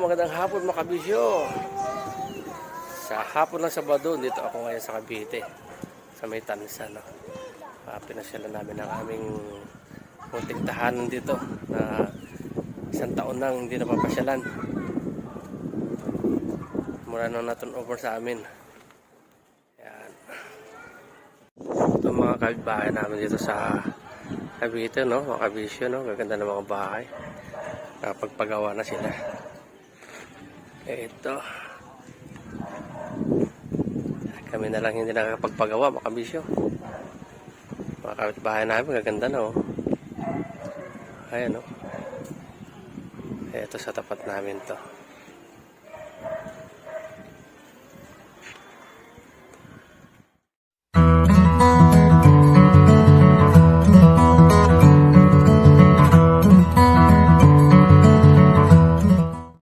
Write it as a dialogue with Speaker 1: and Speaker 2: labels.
Speaker 1: magandang hapon mga kabisyo. Sa hapon ng Sabado, dito ako ngayon sa Cavite. Sa may Tansa, no? Uh, pinasyalan namin ang aming munting tahanan dito na isang taon nang hindi napapasyalan. Mura nang natin over sa amin. Yan. Ito mga kabahay namin dito sa Cavite, no? Mga kabisyo, no? Gaganda ng mga bahay. Nakapagpagawa na sila. Ito. Kami na lang hindi nakakapagpagawa, mga kabisyo. Mga kapitbahay namin, gaganda na, oh. Ayan, oh. Ito sa tapat namin to.